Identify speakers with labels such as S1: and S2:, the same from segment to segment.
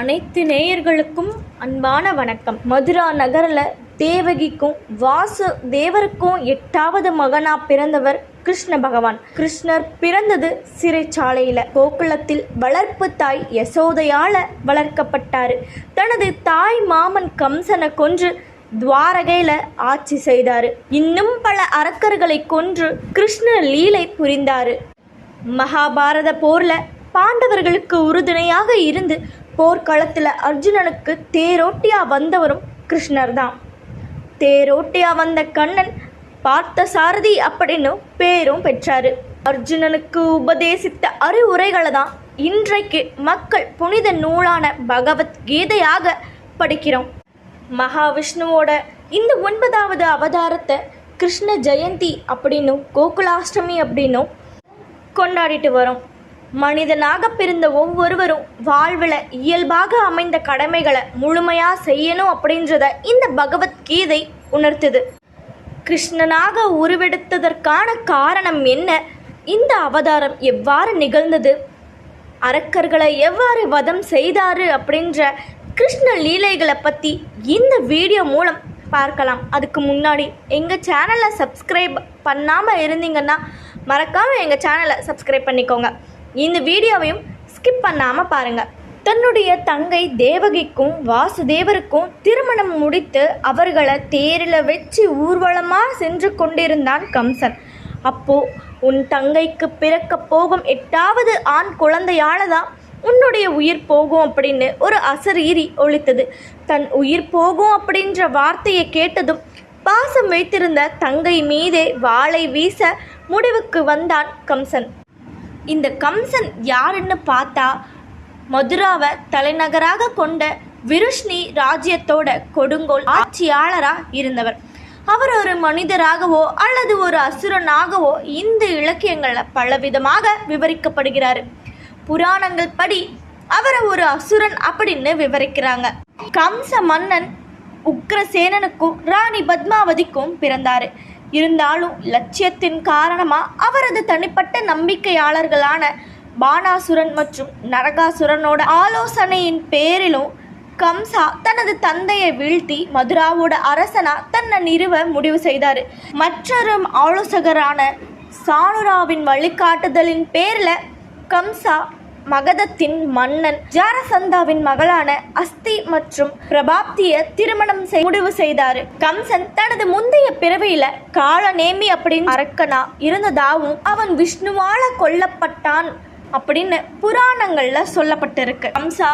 S1: அனைத்து நேயர்களுக்கும் அன்பான வணக்கம். மதுரா நகரில் தேவகிக்கும் வாசு தேவருக்கும் எட்டாவது மகனா பிறந்தவர் கிருஷ்ண பகவான். கிருஷ்ணர் பிறந்தது சிறைச்சாலையில். கோகுலத்தில் வளர்ப்பு தாய் யசோதையால வளர்க்கப்பட்டார். தனது தாய் மாமன் கம்சனை கொன்று துவாரகையில் ஆட்சி செய்தாரு. இன்னும் பல அரக்கர்களை கொன்று கிருஷ்ண லீலை புரிந்தாரு. மகாபாரத போர்ல பாண்டவர்களுக்கு உறுதுணையாக இருந்து போர்க்களத்தில் அர்ஜுனனுக்கு தேரோட்டியா வந்தவரும் கிருஷ்ணர் தான் தேரோட்டியா வந்த கண்ணன் பார்த்த சாரதி அப்படின்னு பேரும் பெற்றாரு. அர்ஜுனனுக்கு உபதேசித்த அறிவுரைகளை தான் இன்றைக்கு மக்கள் புனித நூலான பகவத்கீதையாக படிக்கிறோம். மகாவிஷ்ணுவோட இந்த ஒன்பதாவது அவதாரத்தை கிருஷ்ண ஜெயந்தி அப்படின்னும் கோகுலாஷ்டமி அப்படின்னும் கொண்டாடிட்டு வரோம். மனிதனாக பிறந்த ஒவ்வொருவரும் வாழ்வில் இயல்பாக அமைந்த கடமைகளை முழுமையாக செய்யணும் அப்படின்றத இந்த பகவத்கீதை உணர்த்துது. கிருஷ்ணனாக உருவெடுத்ததற்கான காரணம் என்ன? இந்த அவதாரம் எவ்வாறு நிகழ்ந்தது? அரக்கர்களை எவ்வாறு வதம் செய்தாரு அப்படின்ற கிருஷ்ண லீலைகளை பற்றி இந்த வீடியோ மூலம் பார்க்கலாம். அதுக்கு முன்னாடி எங்கள் சேனலை சப்ஸ்கிரைப் பண்ணாமல் இருந்தீங்கன்னா மறக்காமல் எங்கள் சேனலை சப்ஸ்கிரைப் பண்ணிக்கோங்க. இந்த வீடியோவையும் ஸ்கிப் பண்ணாமல் பாருங்கள் தன்னுடைய தங்கை தேவகிக்கும் வாசுதேவருக்கும் திருமணம் முடித்து அவர்களை தேரில் வச்சு ஊர்வலமாக சென்று கொண்டிருந்தான் கம்சன். அப்போ உன் தங்கைக்கு பிறக்க போகும் எட்டாவது ஆண் குழந்தையால தான் உன்னுடைய உயிர் போகும் அப்படின்னு ஒரு அசரீரி ஒழித்தது தன் உயிர் போகும் அப்படின்ற வார்த்தையை கேட்டதும் பாசம் வைத்திருந்த தங்கை மீதே வாளை வீச முடிவுக்கு வந்தான் கம்சன். இந்த கம்சன் யாருன்னு பார்த்தா மதுராவை தலைநகராக கொண்ட விருஷ்ணி ராஜ்யத்தோட கொடுங்கோல் ஆட்சியாளராக இருந்தவர். அவர் ஒரு மனிதராகவோ அல்லது ஒரு அசுரனாகவோ இந்த இலக்கியங்களில் பலவிதமாக விவரிக்கப்படுகிறார். புராணங்கள் படி அவரை ஒரு அசுரன் அப்படின்னு விவரிக்கிறாங்க. கம்ச மன்னன் உக்ரசேனனுக்கும் ராணி பத்மாவதிக்கும் பிறந்தார். இருந்தாலும் லட்சியத்தின் காரணமாக அவரது தனிப்பட்ட நம்பிக்கையாளர்களான பானாசுரன் மற்றும் நரகாசுரனோட ஆலோசனையின் பேரிலும் கம்சா தனது தந்தையை வீழ்த்தி மதுராவோட அரசனா தன்னை நிறுவ முடிவு செய்தார். மற்றொரு ஆலோசகரான சானுராவின் வழிகாட்டுதலின் பேரில் கம்சா மகதத்தின் மன்னன் ஜாரசந்தாவின் மகளான அஸ்தி மற்றும் பிரபாப்திய திருமணம் முடிவு செய்தாரு. கம்சன் தனது முந்தைய பிறவியில காலநேமி அப்படின்னு அரக்கனா இருந்ததாகவும் அவன் விஷ்ணுவால கொல்லப்பட்டான் அப்படின்னு புராணங்கள்ல சொல்லப்பட்டிருக்கு. கம்சா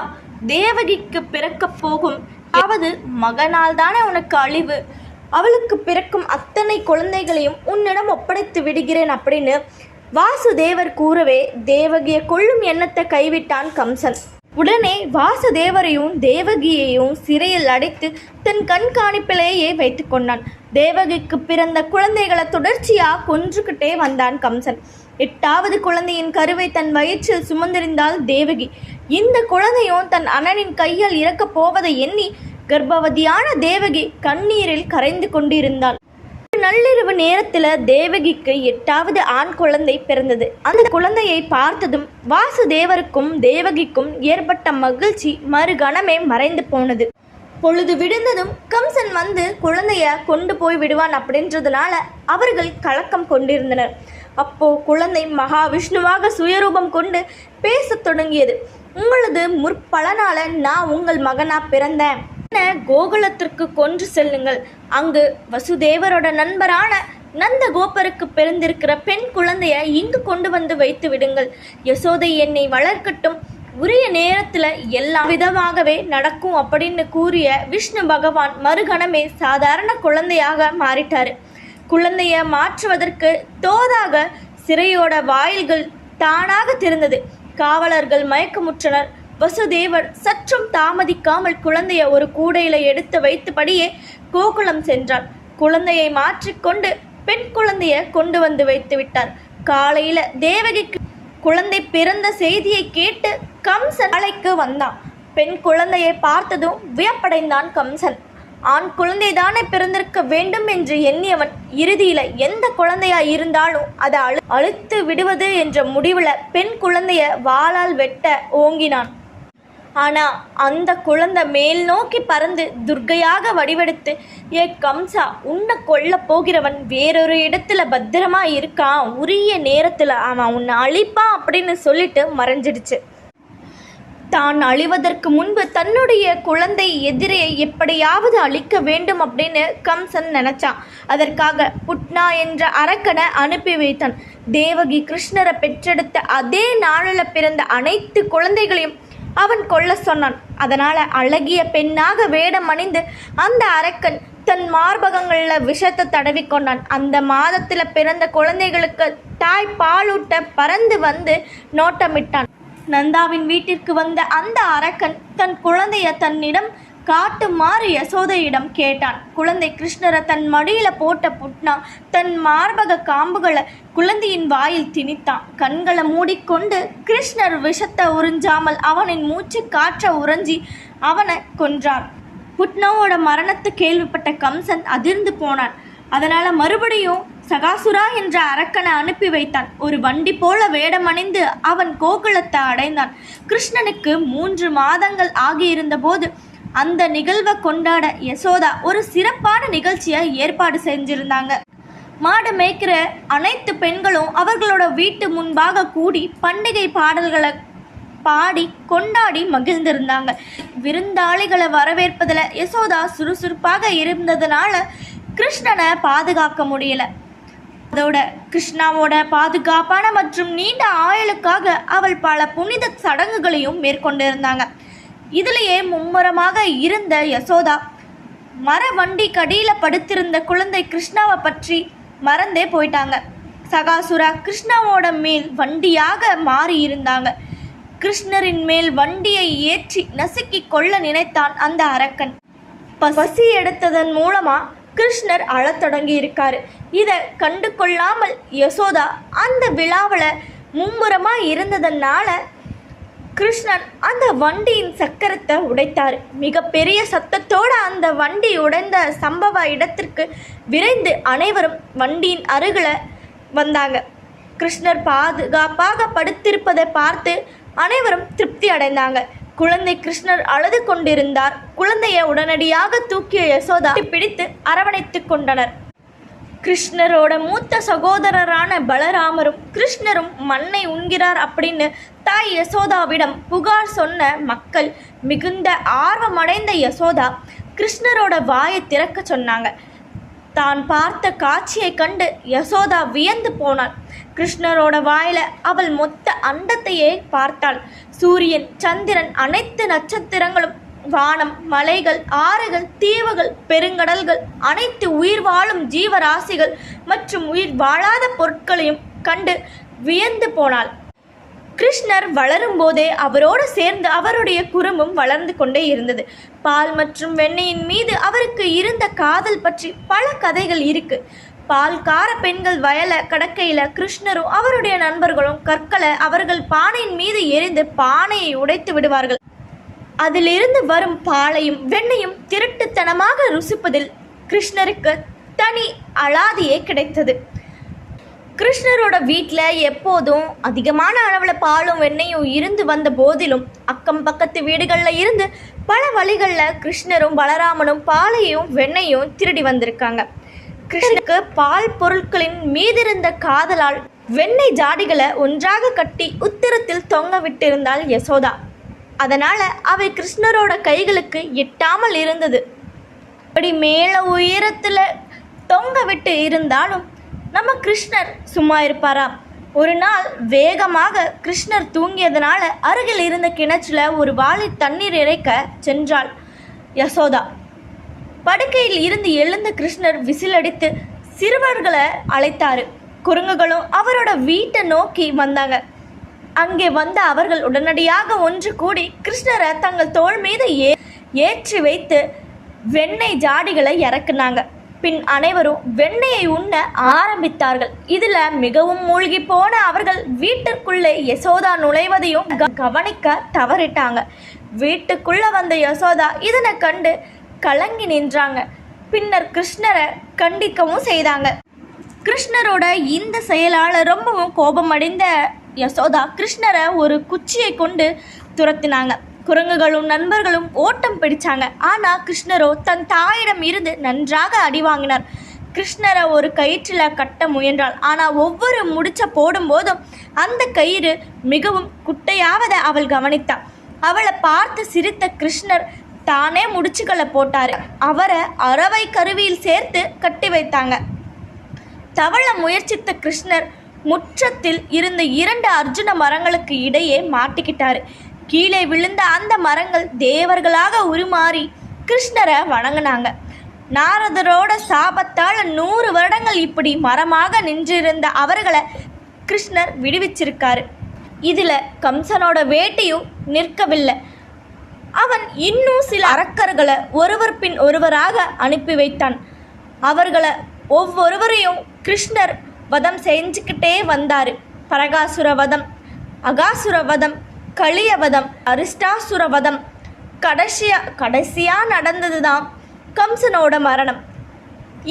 S1: தேவகிக்கு பிறக்க போகும் அதாவது மகனால் தானே உனக்கு அழிவு? அவளுக்கு பிறக்கும் அத்தனை குழந்தைகளையும் உன்னிடம் ஒப்படைத்து விடுகிறேன் அப்படின்னு வாசுதேவர் கூறவே தேவகியை கொள்ளும் எண்ணத்தை கைவிட்டான் கம்சன். உடனே வாசுதேவரையும் தேவகியையும் சிறையில் அடைத்து தன் கண்காணிப்பிலேயே வைத்து கொண்டான். தேவகிக்கு பிறந்த குழந்தைகளை தொடர்ச்சியாக கொன்றுக்கிட்டே வந்தான் கம்சன். எட்டாவது குழந்தையின் கருவை தன் வயிற்றில் சுமந்திருந்தாள் தேவகி. இந்த குழந்தையும் தன் அண்ணனின் கையால் இறக்கப் போவதை எண்ணி கர்ப்பவதியான தேவகி கண்ணீரில் கரைந்து கொண்டிருந்தாள். நள்ளிரவு நேரத்தில் தேவகிக்கு எட்டாவது ஆண் குழந்தை பிறந்தது. அந்த குழந்தையை பார்த்ததும் வாசுதேவருக்கும் தேவகிக்கும் ஏற்பட்ட மகிழ்ச்சி மறுகணமே மறைந்து போனது. பொழுது விடுந்ததும் கம்சன் வந்து குழந்தைய கொண்டு போய் விடுவான் அப்படின்றதுனால அவர்கள் கலக்கம் கொண்டிருந்தனர். அப்போ குழந்தை மகாவிஷ்ணுவாக சுயரூபம் கொண்டு பேசத் தொடங்கியது. உங்களது முற்பலனால நான் உங்கள் மகனா பிறந்தேன். கோகுலத்திற்கு கொன்று செல்லுங்கள்? அங்கு வசுதேவரோட நண்பரான நந்த கோபருக்கு பிறந்திருக்கிற பெண் குழந்தைய இங்கு கொண்டு வந்து வைத்து விடுங்கள். யசோதை என்னை வளர்க்கட்டும். உரிய நேரத்தில் எல்லா விதமாகவே நடக்கும் அப்படின்னு கூறிய விஷ்ணு பகவான் மறுகணமே சாதாரண குழந்தையாக மாறிட்டாரு. குழந்தைய மாற்றுவதற்கு தோதாக சிறையோட வாயில்கள் தானாக திறந்தது. காவலர்கள் மயக்கமுற்றனர். வசுதேவர் சற்றும் தாமதிக்காமல் குழந்தையை ஒரு கூடையில எடுத்து வைத்தபடியே கோகுலம் சென்றார் குழந்தையை மாற்றிக்கொண்டு பெண் குழந்தைய கொண்டு வந்து வைத்து விட்டார். காலையில தேவகிக்கு குழந்தை பிறந்த செய்தியை கேட்டு கம்சன் அலைக்கு வந்தான். பெண் குழந்தையை பார்த்ததும் வியப்படைந்தான் கம்சன். ஆண் குழந்தை தானே பிறந்திருக்க வேண்டும் என்று எண்ணியவன் இறுதியில எந்த குழந்தையா இருந்தாலும் அதை அழு அழுத்து விடுவது என்ற முடிவுல பெண் குழந்தைய வாளால் வெட்ட ஓங்கினான். ஆனால் அந்த குழந்தை மேல் நோக்கி பறந்து துர்க்கையாக வடிவெடுத்து ஏ கம்சா உன்னை கொல்ல போகிறவன் வேறொரு இடத்துல பத்திரமா இருக்கான். உரிய நேரத்தில் அவன் உன்னை அழிப்பான் அப்படின்னு சொல்லிட்டு மறைஞ்சிடுச்சு. தான் அழிவதற்கு முன்பு தன்னுடைய குழந்தை எதிரே எப்படியாவது அழிக்க வேண்டும் அப்படின்னு கம்சன் நினைச்சான். அதற்காக புட்னா என்ற அரக்கனை அனுப்பி வைத்தான். தேவகி கிருஷ்ணரை பெற்றெடுத்த அதே நாளில் பிறந்த அனைத்து குழந்தைகளையும் அவன் கொல்ல சொன்னான். அதனால் அழகிய பெண்ணாக வேடம் அணிந்து அந்த அரக்கன் தன் மார்பகங்களில் விஷத்தை தடவிக்கொண்டான் அந்த மாதத்தில் பிறந்த குழந்தைகளுக்கு தாய் பாலூட்ட பறந்து வந்து நோட்டமிட்டான். நந்தாவின் வீட்டிற்கு வந்த அந்த அரக்கன் தன் குழந்தைய தன்னிடம் காட்டுமாறு யசோதையிடம் கேட்டான். குழந்தை கிருஷ்ணரை தன் மடியில போட்ட புட்னா தன் மார்பக காம்புகளை குழந்தையின் வாயில் திணித்தான். கண்களை மூடிக்கொண்டு கிருஷ்ணர் விஷத்தை உறிஞ்சாமல் அவனின் மூச்சு காற்ற உறிஞ்சி அவனை கொன்றார் புட்னாவோட மரணத்தை கேள்விப்பட்ட கம்சன் அதிர்ந்து போனான். அதனால மறுபடியும் சகாசுரா என்ற அரக்கனை அனுப்பி வைத்தான். ஒரு வண்டி போல வேடமணிந்து அவன் கோகுலத்தை அடைந்தான். கிருஷ்ணனுக்கு மூன்று மாதங்கள் ஆகியிருந்த போது அந்த நிகழ்வை கொண்டாட யசோதா ஒரு சிறப்பான நிகழ்ச்சியை ஏற்பாடு செஞ்சிருந்தாங்க. மாடு மேய்க்கிற அனைத்து பெண்களும் அவர்களோட வீட்டு முன்பாக கூடி பண்டிகை பாடல்களை பாடி கொண்டாடி மகிழ்ந்திருந்தாங்க. விருந்தாளிகளை வரவேற்பதில் யசோதா சுறுசுறுப்பாக இருந்ததுனால கிருஷ்ணனை பாதுகாக்க முடியல. அதோட கிருஷ்ணாவோட பாதுகாப்பான மற்றும் நீண்ட ஆயுளுக்காக அவள் பல புனித சடங்குகளையும் மேற்கொண்டிருந்தாங்க. இதுலேயே மும்முரமாக இருந்த யசோதா மர வண்டி கடியில் படுத்திருந்த குழந்தை கிருஷ்ணாவை பற்றி மறந்தே போயிட்டாங்க. சகாசுரா கிருஷ்ணாவோட மேல் வண்டியாக மாறி இருந்தாங்க கிருஷ்ணரின் மேல் வண்டியை ஏற்றி நசுக்கி கொள்ள நினைத்தான் அந்த அரக்கன். பசி எடுத்ததன் மூலமா கிருஷ்ணர் அழத் தொடங்கி இருக்காரு. இதை கண்டு கொள்ளாமல் யசோதா அந்த விழாவில் மும்முரமாக இருந்ததனால கிருஷ்ணன் அந்த வண்டியின் சக்கரத்தை உடைத்தார். மிகப்பெரிய சத்தத்தோடு அந்த வண்டி உடைந்த சம்பவ இடத்திற்கு விரைந்து அனைவரும் வண்டியின் அருகில் வந்தாங்க. கிருஷ்ணர் பாதுகாப்பாக படுத்திருப்பதை பார்த்து அனைவரும் திருப்தி அடைந்தாங்க. குழந்தை கிருஷ்ணர் அழுது கொண்டிருந்தார். குழந்தையை உடனடியாக தூக்கிய யசோதா பிடித்து அரவணைத்து கொண்டனர். கிருஷ்ணரோட மூத்த சகோதரரான பலராமரும் கிருஷ்ணரும் மண்ணை உண்கிறார் அப்படின்னு தாய் யசோதாவிடம் புகார் சொன்ன மக்கள் மிகுந்த ஆர்வமடைந்த யசோதா கிருஷ்ணரோட வாயை திறக்க சொன்னாங்க. தான் பார்த்த காட்சியை கண்டு யசோதா வியந்து போனாள். கிருஷ்ணரோட வாயில அவள் மொத்த அண்டத்தையே பார்த்தாள். சூரியன் சந்திரன் அனைத்து நட்சத்திரங்களும் வானம் மலைகள் ஆறுகள் தீவுகள் பெருங்கடல்கள் அனைத்து உயிர் வாழும் ஜீவராசிகள் மற்றும் உயிர் வாழாத பொருட்களையும் கண்டு வியந்து போனாள். கிருஷ்ணர் வளரும்போதே அவரோடு சேர்ந்து அவருடைய குறும்பும் வளர்ந்து கொண்டே இருந்தது. பால் மற்றும் வெண்ணெயின் மீது அவருக்கு இருந்த காதல் பற்றி பல கதைகள் இருக்கு. பால்கார பெண்கள் வயலை கடக்கையில கிருஷ்ணரும் அவருடைய நண்பர்களும் கற்களை அவர்கள் பானையின் மீது எரிந்து பானையை உடைத்து விடுவார்கள். அதிலிருந்து வரும் பாலையும் வெண்ணையும் திருட்டுத்தனமாக ருசிப்பதில் கிருஷ்ணருக்கு தனி அலாதியே கிடைத்தது. கிருஷ்ணரோட வீட்டில் எப்போதும் அதிகமான அளவில் பாலும் வெண்ணையும் இருந்து வந்த போதிலும் அக்கம் பக்கத்து வீடுகளில் இருந்து பல வழிகளில் கிருஷ்ணரும் பலராமனும் பாலையும் வெண்ணையும் திருடி வந்திருக்காங்க. கிருஷ்ணருக்கு பால் பொருட்களின் மீதிருந்த காதலால் வெண்ணெய் ஜாடிகளை ஒன்றாக கட்டி உத்திரத்தில் தொங்க விட்டிருந்தாள் யசோதா. அதனால் அவை கிருஷ்ணரோட கைகளுக்கு எட்டாமல் இருந்தது. அப்படி மேலே உயரத்தில் தொங்க விட்டு இருந்தாலும் நம்ம கிருஷ்ணர் சும்மா இருப்பாரா? ஒரு நாள் வேகமாக கிருஷ்ணர் தூங்கியதனால அருகில் இருந்த கிணற்றில் ஒரு வாளி தண்ணீர் இறைக்க சென்றாள் யசோதா. படுக்கையில் இருந்து எழுந்த கிருஷ்ணர் விசிலடித்து சிறுவர்களை அழைத்தாரு. குரங்குகளும் அவரோட வீட்டை நோக்கி வந்தாங்க. அங்கே வந்த அவர்கள் உடனடியாக ஒன்று கூடி கிருஷ்ணரை தங்கள் தோல் மீது ஏ ஏற்றி வைத்து வெண்ணெய் ஜாடிகளை இறக்குனாங்க. பின் அனைவரும் வெண்ணெயை உண்ண ஆரம்பித்தார்கள். இதுல மிகவும் மூழ்கி போன அவர்கள் வீட்டிற்குள்ளே யசோதா நுழைவதையும் க- கவனிக்க தவறிட்டாங்க. வீட்டுக்குள்ள வந்த யசோதா இதனை கண்டு கலங்கி நின்றாங்க. பின்னர் கிருஷ்ணரை கண்டிக்கவும் செய்தாங்க. கிருஷ்ணரோட இந்த செயலால் ரொம்பவும் கோபமடைந்த யசோதா கிருஷ்ணரை ஒரு குச்சியை கொண்டு துரத்தினாங்க. குரங்குகளும் நண்பர்களும் ஓட்டம் பிடிச்சாங்க. ஆனால் கிருஷ்ணரோ தன் தாயிடம் இருந்து நன்றாக அடி வாங்கினார். கிருஷ்ணரை ஒரு கயிற்றில் கட்ட முயன்றாள். ஆனால் ஒவ்வொரு முடிச்ச போடும்போதும் அந்த கயிறு மிகவும் குட்டையாவதை அவள் கவனித்தாள் அவளை பார்த்து சிரித்த கிருஷ்ணர் தானே முடிச்சுக்களை போட்டார். அவரை அரவை கருவியில் சேர்த்து கட்டி வைத்தாங்க. தவள முயற்சித்த கிருஷ்ணர் முற்றத்தில் இருந்த இரண்டு அர்ஜுன மரங்களுக்கு இடையே மாட்டிக்கிட்டாரு. கீழே விழுந்த அந்த மரங்கள் தேவர்களாக உருமாறி கிருஷ்ணரை வணங்கினாங்க. நாரதரோட சாபத்தால் நூறு வருடங்கள் இப்படி மரமாக நின்றிருந்த அவர்களை கிருஷ்ணர் விடுவிச்சிருக்காரு. இதில் கம்சனோட வேட்டையும் நிற்கவில்லை. அவன் இன்னும் சில அரக்கர்களை ஒருவர் பின் ஒருவராக அனுப்பி வைத்தான். அவர்களை ஒவ்வொருவரையும் கிருஷ்ணர் வதம் செஞ்சுக்கிட்டே வந்தார். பரகாசுர வதம் அகாசுர வதம் களிய வதம் அரிஷ்டாசுர வதம். கடைசியாக கடைசியாக நடந்தது தான் கம்சனோட மரணம்.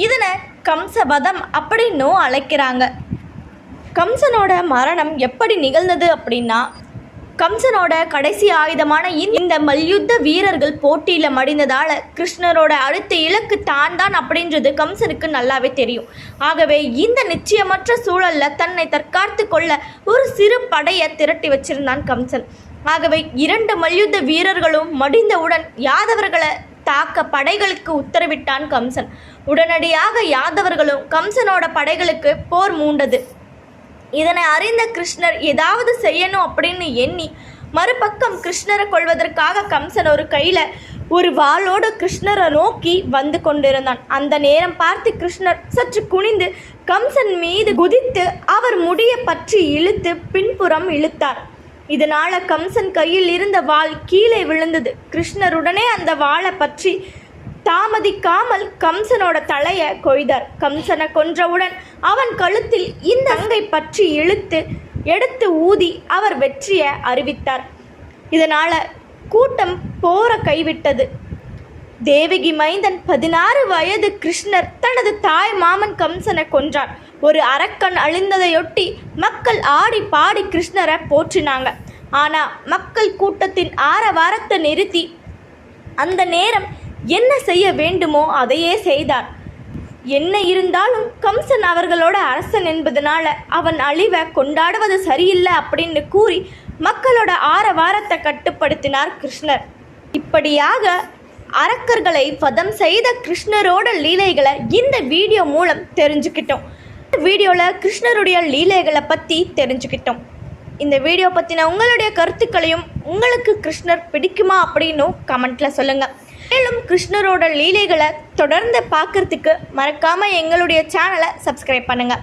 S1: இதனை கம்சவதம் அப்படின்னும் அழைக்கிறாங்க. கம்சனோட மரணம் எப்படி நிகழ்ந்தது அப்படின்னா கம்சனோட கடைசி ஆயுதமான இந்த- மல்யுத்த வீரர்கள் போட்டியில் மடிந்ததால கிருஷ்ணரோட அடுத்த இலக்கு தான் தான் அப்படின்றது கம்சனுக்கு நல்லாவே தெரியும். ஆகவே இந்த நிச்சயமற்ற சூழல்ல தன்னை தற்காத்து கொள்ள ஒரு சிறு படையை திரட்டி வச்சிருந்தான் கம்சன். ஆகவே இரண்டு மல்யுத்த வீரர்களும் மடிந்தவுடன் யாதவர்களை தாக்க படைகளுக்கு உத்தரவிட்டான் கம்சன். உடனடியாக யாதவர்களும் கம்சனோட படைகளுக்கு போர் மூண்டது. இதனை அறிந்த கிருஷ்ணர் ஏதாவது செய்யணும் அப்படின்னு எண்ணி மறுபக்கம் கிருஷ்ணரை கொள்வதற்காக கம்சன் ஒரு கையில் ஒரு வாளோடு கிருஷ்ணரை நோக்கி வந்து கொண்டிருந்தான். அந்த நேரம் பார்த்து கிருஷ்ணர் சற்று குனிந்து கம்சன் மீது குதித்து அவர் முடியை பற்றி இழுத்து பின்புறம் இழுத்தார். இதனால கம்சன் கையில் இருந்த வாள் கீழே விழுந்தது. கிருஷ்ணருடனே அந்த வாளை பற்றி தாமதிக்காமல் கம்சனோட தலையை கொய்தார். கம்சனை கொன்றவுடன் அவன் கழுத்தில் இந்த அங்கை பற்றி இழுத்து எடுத்து ஊதி அவர் வெற்றியை அறிவித்தார். இதனால கூட்டம் போர கைவிட்டது. தேவகி மைந்தன் பதினாறு வயது கிருஷ்ணர் தனது தாய் மாமன் கம்சனை கொன்றார். ஒரு அரக்கன் அழிந்ததையொட்டி மக்கள் ஆடி பாடி கிருஷ்ணரை போற்றினாங்க. ஆனால் மக்கள் கூட்டத்தின் ஆரவாரத்தை நிறுத்தி அந்த நேரம் என்ன செய்ய வேண்டுமோ அதையே செய்தார். என்ன இருந்தாலும் கம்சன் அவர்களோட அரசன் என்பதனால அவன் அழிவை கொண்டாடுவது சரியில்லை அப்படின்னு கூறி மக்களோட ஆரவாரத்தை கட்டுப்படுத்தினார் கிருஷ்ணர். இப்படியாக அரக்கர்களை வதம் செய்த கிருஷ்ணரோட லீலைகளை இந்த வீடியோ மூலம் தெரிஞ்சுக்கிட்டோம். இந்த வீடியோவில் கிருஷ்ணருடைய லீலைகளை பற்றி தெரிஞ்சுக்கிட்டோம். இந்த வீடியோ பற்றின உங்களுடைய கருத்துக்களையும் உங்களுக்கு கிருஷ்ணர் பிடிக்குமா அப்படின்னும் கமெண்ட்டில் சொல்லுங்கள் மேலும் கிருஷ்ணரோட லீலைகளை தொடர்ந்து பார்க்குறதுக்கு மறக்காமல் எங்களுடைய சேனலை சப்ஸ்கிரைப் பண்ணுங்கள்